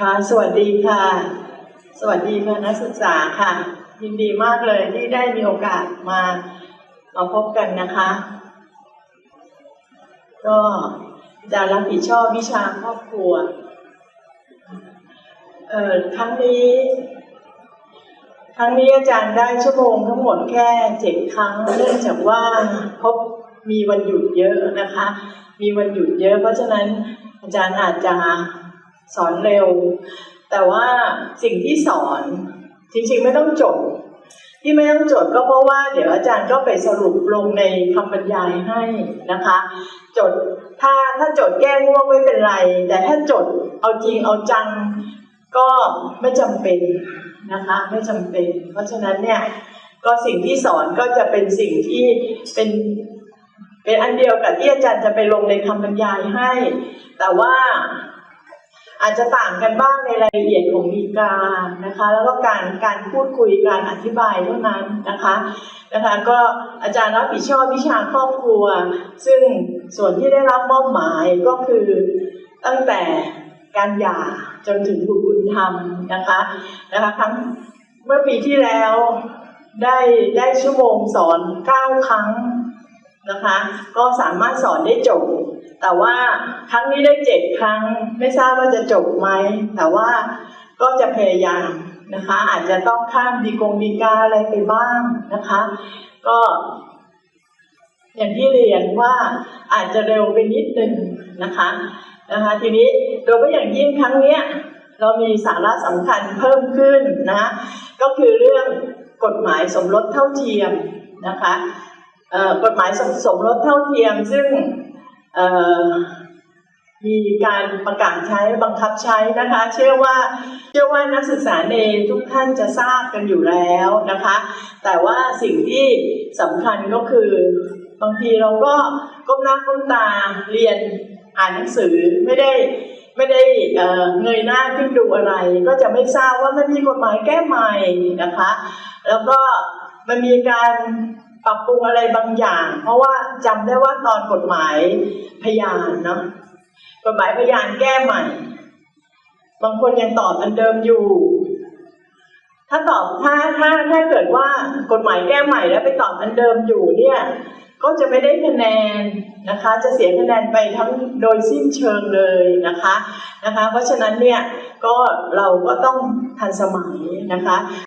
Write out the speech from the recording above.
ค่ะ สวัสดีค่ะ สวัสดีค่ะนักศึกษาค่ะ ยินดีมากเลยที่ได้มีโอกาสมามาพบกันนะคะ ก็จะรับผิดชอบวิชาครอบครัว เอ่อครั้งนี้ ครั้งนี้อาจารย์ได้ชั่วโมงทั้งหมดแค่เจ็ดครั้ง เนื่องจากว่าพบมีวันหยุดเยอะนะคะ มีวันหยุดเยอะ เพราะฉะนั้นอาจารย์อาจจะ สอนเร็ว แต่ว่าสิ่งที่สอนจริงๆไม่ต้องจดที่ไม่ต้องจดก็เพราะว่า เดี๋ยวอาจารย์ก็ไปสรุปลงในคำบรรยายให้นะคะ จดถ้าถ้าจดแก้ง่วงไม่เป็นไร แต่ถ้าจดเอาจริงเอาจังก็ไม่จำเป็นนะคะไม่จำเป็น เพราะฉะนั้นเนี่ยก็สิ่งที่สอนก็จะเป็นสิ่งที่เป็นเป็นอันเดียวกับที่อาจารย์จะไปลงในคำบรรยายให้ แต่ว่า อาจจะต่างกันบ้างในรายละเอียดของดีกานะคะ แล้วก็การการพูดคุยการอธิบายเท่านั้นนะคะนะคะ ก็อาจารย์รับผิดชอบวิชาครอบครัว ซึ่งส่วนที่ได้รับมอบหมายก็คือตั้งแต่การหย่าจนถึงบุตรบุญธรรมนะคะนะคะครั้งเมื่อปีที่แล้วได้ได้ชั่วโมงสอนเก้าครั้งนะคะ ก็สามารถสอนได้จบ แต่ว่าครั้งนี้ได้เจ็ดครั้ง ไม่ทราบว่าจะจบไหม แต่ว่าก็จะพยายามนะคะ อาจจะต้องข้ามดีกงดีกาอะไรไปบ้างนะคะ ก็ อย่างที่เรียนว่าอาจจะเร็วไปนิดนึงนะคะนะคะ ทีนี้โดยเฉพาะอย่างยิ่งครั้งเนี้ยเรามีสาระสำคัญเพิ่มขึ้นนะ ก็คือเรื่องกฎหมายสมรสเท่าเทียมนะคะกฎหมายสมสมรสเท่าเทียมซึ่ง มีการประกาศใช้บังคับใช้นะคะ เชื่อว่าเชื่อว่านักศึกษาเองทุกท่านจะทราบกันอยู่แล้วนะคะ แต่ว่าสิ่งที่สำคัญก็คือบางทีเราก็ก้มหน้าก้มตาเรียนอ่านหนังสือไม่ได้ไม่ได้เอ่อเงยหน้าขึ้นดูอะไร ก็จะไม่ทราบว่ามันมีกฎหมายแก้ใหม่นะคะ แล้วก็มันมีการ ปรับปรุงอะไรบางอย่าง เพราะว่าจำได้ว่าตอนกฎหมายพยานเนาะกฎหมายพยานแก้ใหม่ บางคนยังตอบอันเดิมอยู่ ถ้าตอบถ้าถ้าถ้าเกิดว่ากฎหมายแก้ใหม่แล้วไปตอบอันเดิมอยู่เนี่ย ก็จะไม่ได้คะแนนนะคะ จะเสียคะแนนไปทั้งโดยสิ้นเชิงเลยนะคะนะคะ เพราะฉะนั้นเนี่ยก็เราก็ต้องทันสมัยนะคะ